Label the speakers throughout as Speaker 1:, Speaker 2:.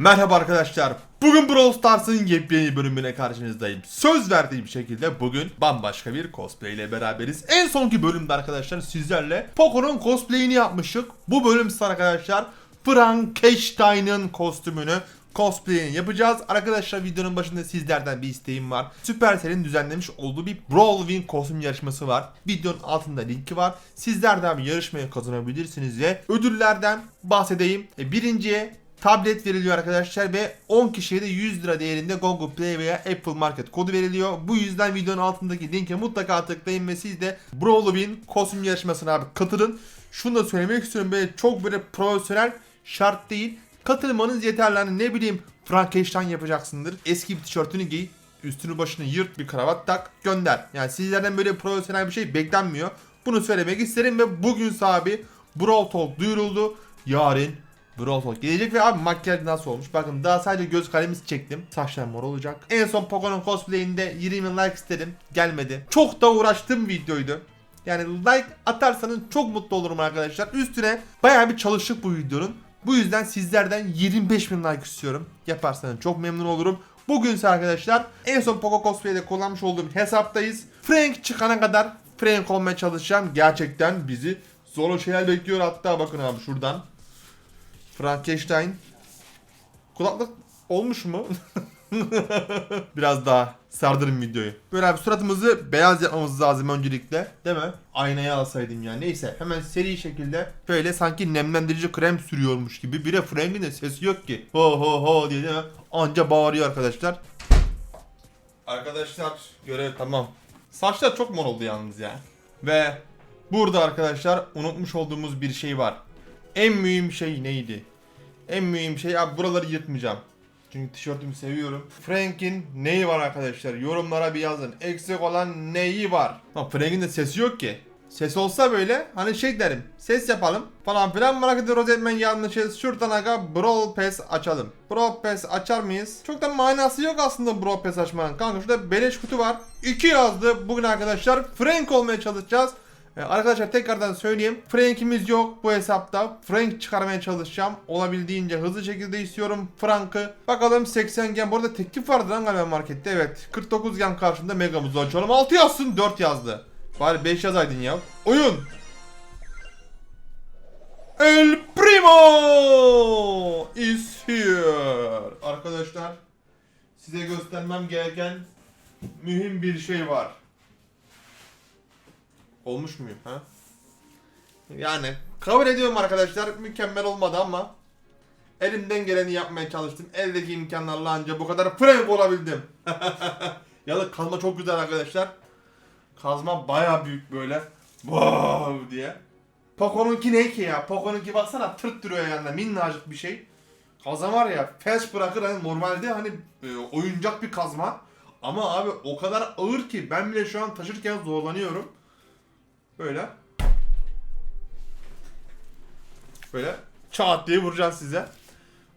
Speaker 1: Merhaba arkadaşlar. Bugün Brawl Stars'ın yepyeni bölümüne karşınızdayım. Söz verdiğim şekilde bugün bambaşka bir cosplay ile beraberiz. En sonki bölümde arkadaşlar sizlerle Poco'nun cosplay'ini yapmıştık. Bu bölüm ise arkadaşlar Frankenstein'ın kostümünü cosplay'ini yapacağız. Arkadaşlar videonun başında sizlerden bir isteğim var. Supercell'in düzenlemiş olduğu bir Brawl Win kostüm yarışması var. Videonun altında linki var. Sizlerden bir yarışmaya kazanabilirsiniz ve ödüllerden bahsedeyim. E, Birinciye tablet veriliyor arkadaşlar ve 10 kişiye de 100 lira değerinde Google Play veya Apple Market kodu veriliyor. Bu yüzden videonun altındaki linke mutlaka tıklayın ve siz de Brawlowin kostüm yarışmasına abi katılın. Şunu da söylemek istiyorum böyle çok böyle profesyonel şart değil. Katılmanız yeterli hani ne bileyim Frankenstein yapacaksındır. Eski bir tişörtünü giy. Üstünü başını yırt bir kravat tak gönder. Yani sizlerden böyle profesyonel bir şey beklenmiyor. Bunu söylemek isterim ve bugün sahibi Brawl Talk duyuruldu. Yarın Brawl Talk gelecek ve abi makyaj nasıl olmuş? Bakın daha sadece göz kalemimizi çektim. Saçlar mor olacak. En son Poco'nun cosplay'inde 20 bin like istedim. Gelmedi. Çok da uğraştığım videoydu. Yani like atarsanız çok mutlu olurum arkadaşlar. Üstüne bayağı bir çalıştık bu videonun. Bu yüzden sizlerden 25 bin like istiyorum. Yaparsanız çok memnun olurum. Bugünse arkadaşlar en son Poco Cosplay'de kullanmış olduğum hesaptayız. Frank çıkana kadar Frank olmaya çalışacağım. Gerçekten bizi zor şeyler bekliyor. Hatta bakın abi şuradan. Frankenstein. Kulaklık olmuş mu? Biraz daha sardırın videoyu. Böyle abi suratımızı beyaz yapmamız lazım öncelikle. Değil mi? Aynaya alsaydım ya. Neyse hemen seri şekilde böyle sanki nemlendirici krem sürüyormuş gibi. Bir de Frank'in de sesi yok ki. Ho ho ho diye değil mi? Anca bağırıyor arkadaşlar. Arkadaşlar görev tamam. Saçlar çok mor oldu yalnız ya. Ve burada arkadaşlar unutmuş olduğumuz bir şey var. En mühim şey neydi? En mühim şey abi buraları yırtmayacağım. Çünkü tişörtümü seviyorum. Frank'in neyi var arkadaşlar? Yorumlara bir yazın. Eksik olan neyi var? Ha, Frank'in de sesi yok ki. Ses olsa böyle hani şey derim. Ses yapalım falan filan. Merak rozetmen yanlışız. Şuradan aga Brawl Pass açalım. Brawl Pass açar mıyız? Çok da manası yok aslında Brawl Pass açmanın. Kanka şurada beleş kutu var. 2 yazdı. Bugün arkadaşlar Frank olmaya çalışacağız. Ee, Arkadaşlar tekrardan söyleyeyim. Frank'imiz yok bu hesapta. Frank çıkarmaya çalışacağım. Olabildiğince hızlı şekilde istiyorum Frank'ı. Bakalım 80 gem. Bu arada teklif vardı lan galiba markette. Evet. 49 gem karşında megamızı açalım. 6 yazsın 4 yazdı. Bari 5 yazaydın ya. Oyun. El Primo is here. Arkadaşlar size göstermem gereken mühim bir şey var. Olmuş muyum ha? Yani kabul ediyorum arkadaşlar mükemmel olmadı ama elimden geleni yapmaya çalıştım. Eldeki imkanlarla anca bu kadar frank olabildim. ya da kazma çok güzel arkadaşlar. Kazma baya büyük böyle. Wow diye. Poco'nunki ne ki ya? Poco'nunki baksana tırt duruyor yanında minnacık bir şey. Kazma var ya felç bırakır hani normalde hani e, oyuncak bir kazma. Ama abi o kadar ağır ki ben bile şu an taşırken zorlanıyorum. Böyle. Böyle çat diye vuracağız size.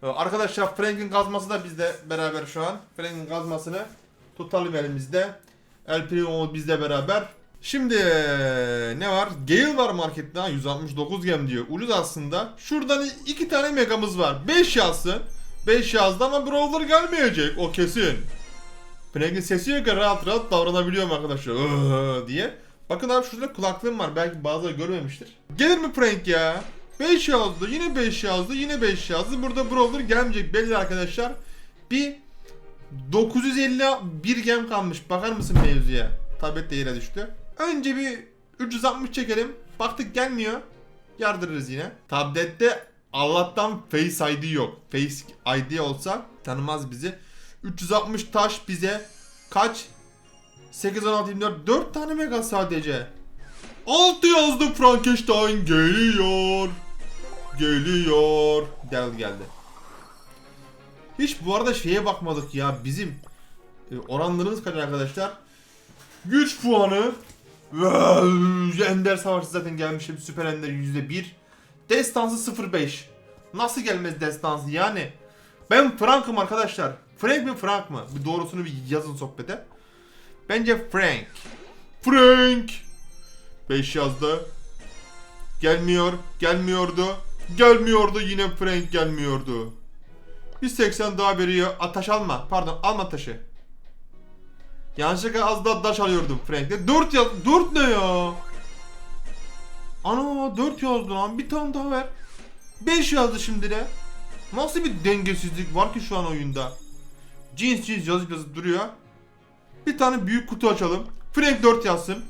Speaker 1: Ee, Arkadaşlar Frank'in kazması da bizde beraber şu an. Frank'in kazmasını tutalım elimizde. El Primo bizde beraber. Şimdi ne var? Gale var markette ha 169 gem diyor. Ucuz aslında. Şuradan iki tane megamız var. 5 yazsın. 5 yazdı ama Brawler gelmeyecek o kesin. Frank'in sesi yok ya rahat rahat davranabiliyorum arkadaşlar diye. Bakın abi şurada kulaklığım var. Belki bazıları görmemiştir. Gelir mi Frank ya? 5 yazdı. Yine 5 yazdı. Yine 5 yazdı. Burada Brawler gelmeyecek belli arkadaşlar. Bir 951 gem kalmış. Bakar mısın mevzuya? Tablet de yere düştü. Önce bir 360 çekelim. Baktık gelmiyor. Yardırırız yine. Tablette Allah'tan Face ID yok. Face ID olsa tanımaz bizi. 360 taş bize kaç? 8, 16, 24, 4 tane mega sadece. 6 yazdı Frankenstein geliyor. Geliyor. Gel geldi. Hiç bu arada şeye bakmadık ya bizim e, oranlarımız kaç arkadaşlar? Güç puanı. Ender Savaşı zaten gelmişim. Süper Ender %1. Destansı 0.5. Nasıl gelmez destansı yani? Ben Frank'ım arkadaşlar. Frank mi Frank mı? Bir doğrusunu bir yazın sohbete. Bence Frank. Frank. 5 yazdı. Gelmiyor. Gelmiyordu. Gelmiyordu. Yine Frank gelmiyordu. Bir 80 daha veriyor. A, taş alma. Pardon alma taşı. Yanlışlıkla az daha taş alıyordum Frank'te. 4 yaz. 4 ne ya? Ana 4 yazdı lan. Bir tane daha ver. 5 yazdı şimdi de. Nasıl bir dengesizlik var ki şu an oyunda? Cins cins yazıp yazıp duruyor. Bir tane büyük kutu açalım. Frank 4 yazsın.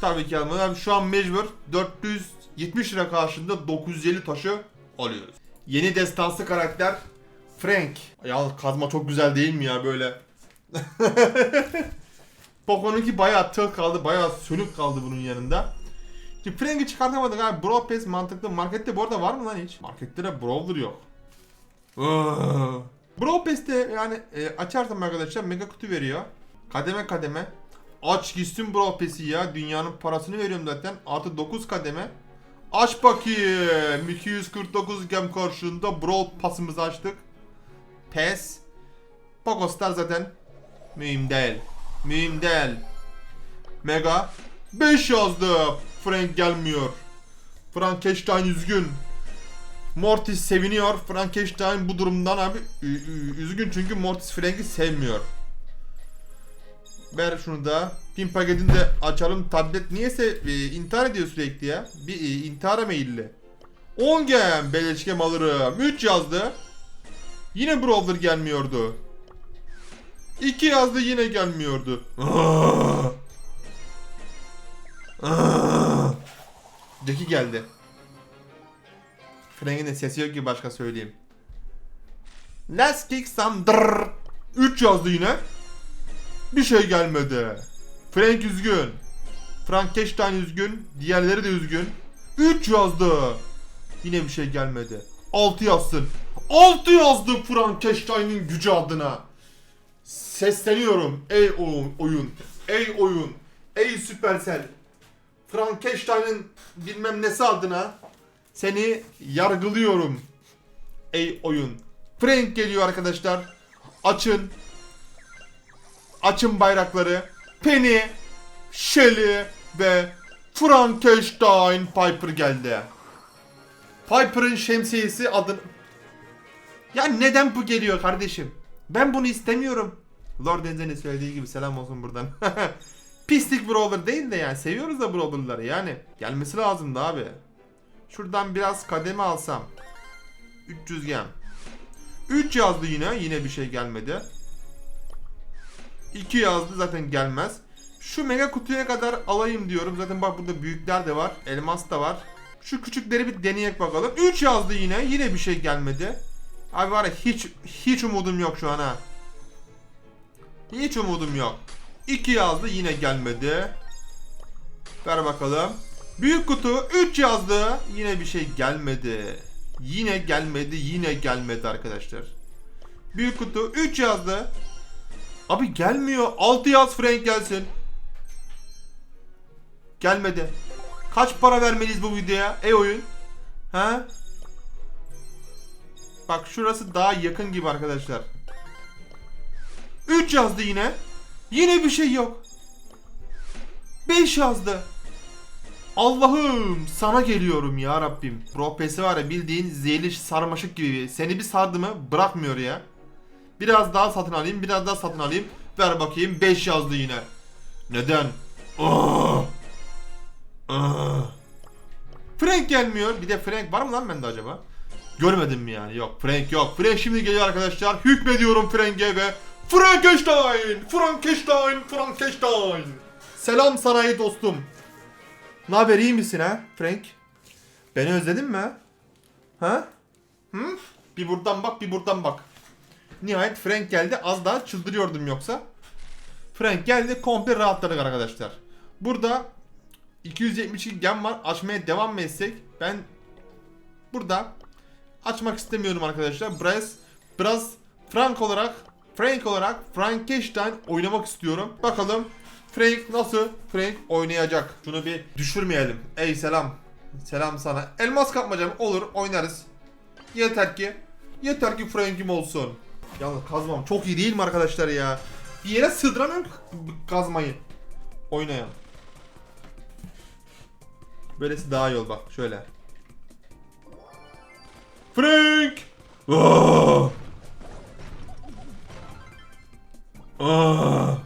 Speaker 1: Tabii ki almadı. Abi şu an mecbur 470 lira karşında 950 taşı alıyoruz. Yeni destansı karakter Frank. Ya kazma çok güzel değil mi ya böyle? Poco'nunki bayağı tığ kaldı, bayağı sönük kaldı bunun yanında. Şimdi Frank'i çıkartamadık abi. Brawl Pass mantıklı. Markette bu arada var mı lan hiç? Markette de Brawler yok. Brawl Pass'te yani e, açarsam arkadaşlar mega kutu veriyor. Kademe kademe. Aç gitsin Brawl Pass'i ya. Dünyanın parasını veriyorum zaten. Artı 9 kademe. Aç bakayım. 249 gem karşılığında Brawl Pass'ımızı açtık. Pass. Poco Star zaten mühim değil. Mühim değil. Mega 5 yazdı. Frank gelmiyor. Frankenstein üzgün. Mortis seviniyor. Frankenstein bu durumdan abi üzgün çünkü Mortis Frank'i sevmiyor. Ver şunu da. Pin paketini de açalım. Tablet niyeyse e, intihar ediyor sürekli ya. Bir e, intihara meyilli. 10 gem beleş gem alırım. 3 yazdı. Yine Brawler gelmiyordu. 2 yazdı yine gelmiyordu. Jackie geldi. Frank'in de sesi yok ki başka söyleyeyim. Let's kick some drrrr. 3 yazdı yine. Bir şey gelmedi. Frank üzgün. Frankenstein üzgün. Diğerleri de üzgün. 3 yazdı. Yine bir şey gelmedi. 6 yazsın. 6 yazdı Frankenstein'in gücü adına. Sesleniyorum ey oyun, oyun. Ey oyun. Ey Supercell. Frankenstein'in bilmem nesi adına seni yargılıyorum. Ey oyun. Frank geliyor arkadaşlar. Açın. Açın bayrakları. Penny, Shelly ve Frankenstein Piper geldi. Piper'ın şemsiyesi adın... Ya neden bu geliyor kardeşim? Ben bunu istemiyorum. Lord Enzen'in söylediği gibi selam olsun buradan. Pislik brawler değil de yani seviyoruz da brawlerları yani. Gelmesi lazımdı abi. Şuradan biraz kademe alsam. 300 gem. 3 yazdı yine. Yine bir şey gelmedi. 2 yazdı zaten gelmez. Şu mega kutuya kadar alayım diyorum. Zaten bak burada büyükler de var. Elmas da var. Şu küçükleri bir deneyek bakalım. 3 yazdı yine. Yine bir şey gelmedi. Abi var ya hiç hiç umudum yok şu an ha. Hiç umudum yok. 2 yazdı yine gelmedi. Ver bakalım. Büyük kutu 3 yazdı. Yine bir şey gelmedi. Yine gelmedi, yine gelmedi arkadaşlar. Büyük kutu 3 yazdı. Abi gelmiyor. 6 yaz Frank gelsin. Gelmedi. Kaç para vermeliyiz bu videoya? Ey oyun. Ha? Bak şurası daha yakın gibi arkadaşlar. 3 yazdı yine. Yine bir şey yok. 5 yazdı. Allah'ım sana geliyorum ya Rabbim. Profesi var ya bildiğin zehirli sarmaşık gibi. Seni bir sardı mı bırakmıyor ya. Biraz daha satın alayım, biraz daha satın alayım. Ver bakayım 5 yazdı yine. Neden? Aa! Aa! Frank gelmiyor. Bir de Frank var mı lan bende acaba? Görmedim mi yani? Yok Frank yok. Frank şimdi geliyor arkadaşlar. Hükmediyorum Frank'e ve Frankenstein! Frankenstein! Frankenstein! Selam sanayi dostum. Ne haber iyi misin ha Frank? Beni özledin mi? Ha? Hı? Bir buradan bak bir buradan bak. Nihayet Frank geldi. Az daha çıldırıyordum yoksa. Frank geldi komple rahatladık arkadaşlar. Burada 272 gem var. Açmaya devam mı etsek? Ben burada açmak istemiyorum arkadaşlar. Biraz biraz Frank olarak Frank olarak Frankenstein oynamak istiyorum. Bakalım Frank nasıl Frank oynayacak? Şunu bir düşürmeyelim. Ey selam. Selam sana. Elmas kapmacam olur oynarız. Yeter ki yeter ki Frank'im olsun. Yalnız kazmam çok iyi değil mi arkadaşlar ya? Bir yere sığdıramıyorum kazmayı. Oynayalım. Böylesi daha iyi ol bak şöyle. Frank! Aa! Aa!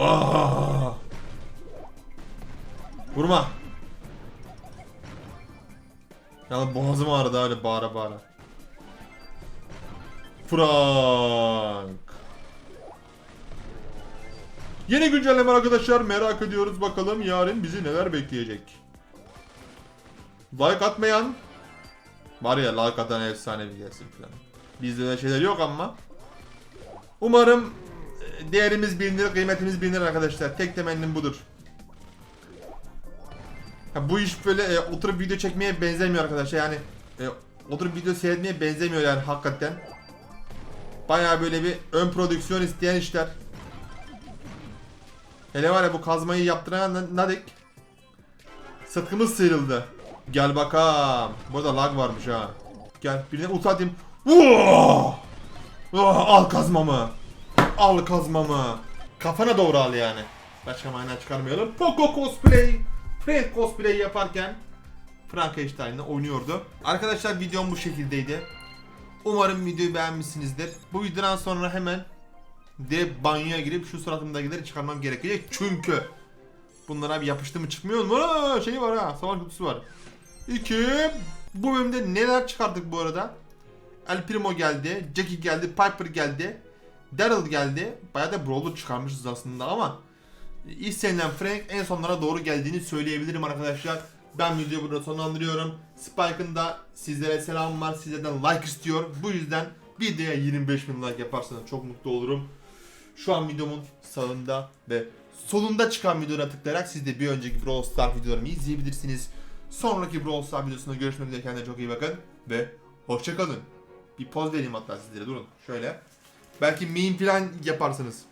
Speaker 1: Aa! Vurma. Ya boğazım ağrıdı öyle bağıra bağıra. Frank. Yeni güncelleme arkadaşlar merak ediyoruz bakalım yarın bizi neler bekleyecek. Like atmayan var ya like atan efsane bir gelsin falan. Bizde öyle şeyler yok ama. Umarım değerimiz bilinir, kıymetimiz bilinir arkadaşlar. Tek temennim budur. Ha, bu iş böyle e, oturup video çekmeye benzemiyor arkadaşlar. Yani e, oturup video seyretmeye benzemiyor yani hakikaten. Bayağı böyle bir ön prodüksiyon isteyen işler. Hele var ya bu kazmayı yaptıran Na- Nadik. Sıtkımız sıyrıldı. Gel bakalım. Burada lag varmış ha. Gel birine ult atayım. Vuh! Ah, al kazmamı. Al kazmamı. Kafana doğru al yani. Başka mana çıkarmayalım. Poco cosplay. Fred cosplay yaparken Frankenstein'la oynuyordu. Arkadaşlar videom bu şekildeydi. Umarım videoyu beğenmişsinizdir. Bu videodan sonra hemen direkt banyoya girip şu suratımdakileri çıkarmam gerekecek. Çünkü bunlara bir yapıştı mı çıkmıyor mu? Şey var ha. Savaş kutusu var. İki. Bu bölümde neler çıkardık bu arada? El Primo geldi. Jackie geldi. Piper geldi. Daryl geldi. Bayağı da Brawler çıkarmışız aslında ama istenilen Frank en sonlara doğru geldiğini söyleyebilirim arkadaşlar. Ben videoyu burada sonlandırıyorum. Spike'ın da sizlere selam var. Sizlerden like istiyor. Bu yüzden videoya 25 bin like yaparsanız çok mutlu olurum. Şu an videomun sağında ve solunda çıkan videolara tıklayarak siz de bir önceki Brawl Stars videolarımı izleyebilirsiniz. Sonraki Brawl Stars videosunda görüşmek üzere kendinize çok iyi bakın ve hoşçakalın. Bir poz vereyim hatta sizlere durun şöyle. Belki meme falan yaparsınız.